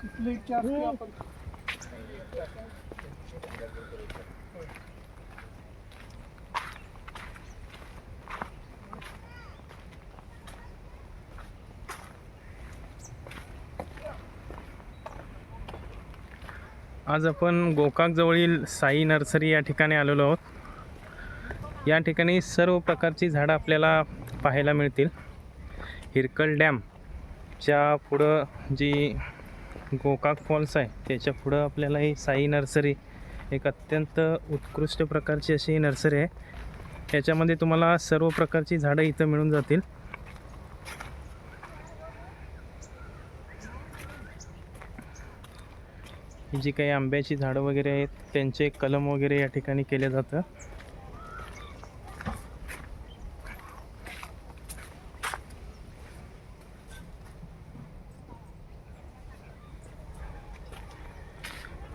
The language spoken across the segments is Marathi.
असते आपण आज आपण गोकाकजवळील साई नर्सरी या ठिकाणी आलेलो आहोत. या ठिकाणी सर्व प्रकारची झाडं आपल्याला पाहायला मिळतील. हिरकल डॅमच्या पुढं जी गोकाक फॉल्स आहे. त्याच्या पुढं आपल्याला ही साई नर्सरी एक अत्यंत उत्कृष्ट प्रकारची अशी ही नर्सरी आहे. याच्यामध्ये तुम्हाला सर्व प्रकारची झाडं इथं मिळून जातील. जी काही आंब्याची झाडं वगैरे आहेत त्यांचे कलम वगैरे या ठिकाणी केले जातं.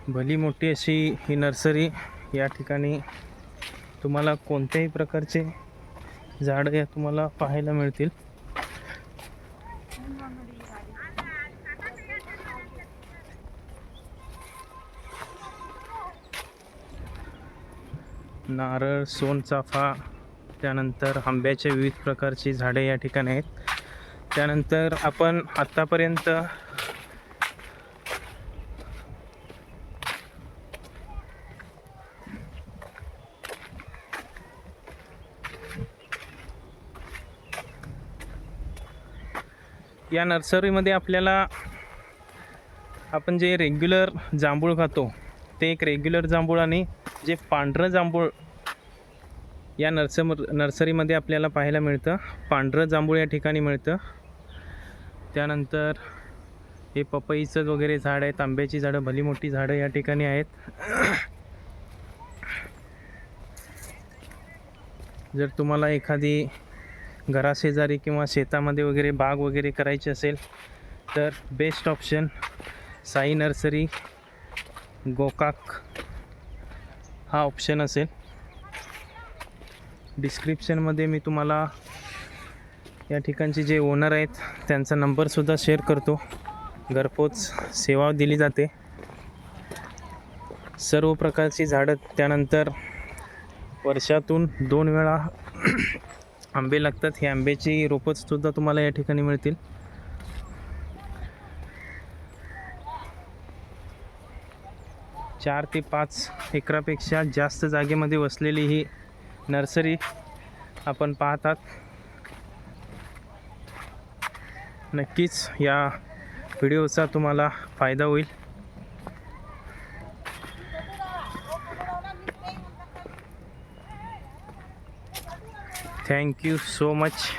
भली मोठी अशी ही नर्सरी या ठिकाणी तुम्हाला कोणत्याही प्रकारचे झाडं या तुम्हाला पाहायला मिळतील. नारळ सोनचाफा त्यानंतर आंब्याचे विविध प्रकारची झाडे या ठिकाणी आहेत. त्यानंतर आपण आत्तापर्यंत या नर्सरीमध्ये आपल्याला आपण जे रेग्युलर जांभूळ खातो ते एक रेग्युलर जांभूळ आणि जे पांढरं जांभूळ या नर्स नर्सरीमध्ये आपल्याला पाहायला मिळतं. पांढरं जांभूळ या ठिकाणी मिळतं. त्यानंतर हे पपईचं वगैरे झाड आहेत आंब्याची झाडं भली मोठी झाडं या ठिकाणी आहेत. जर तुम्हाला एखादी घराशेजारी किंवा शेतामध्ये वगैरे बाग वगैरे करायची असेल तर best option Sai nursery Gokak हा ऑप्शन असेल. डिस्क्रिप्शनमध्ये मी तुम्हाला या ठिकाणचे जे ओनर आहेत त्यांचा नंबरसुद्धा शेअर करतो. घरपोच सेवा दिली जाते. सर्व प्रकारची झाडं त्यानंतर वर्षातून दोन वेळा आंबे लागतात. हे आंब्याची रोपंसुद्धा तुम्हाला या ठिकाणी मिळतील. चार ते पाच एकरापेक्षा जास्त जागेमध्ये वसलेली ही नर्सरी आपण पाहतात. नक्कीच या व्हिडिओचा तुम्हाला फायदा होईल. thank you so much.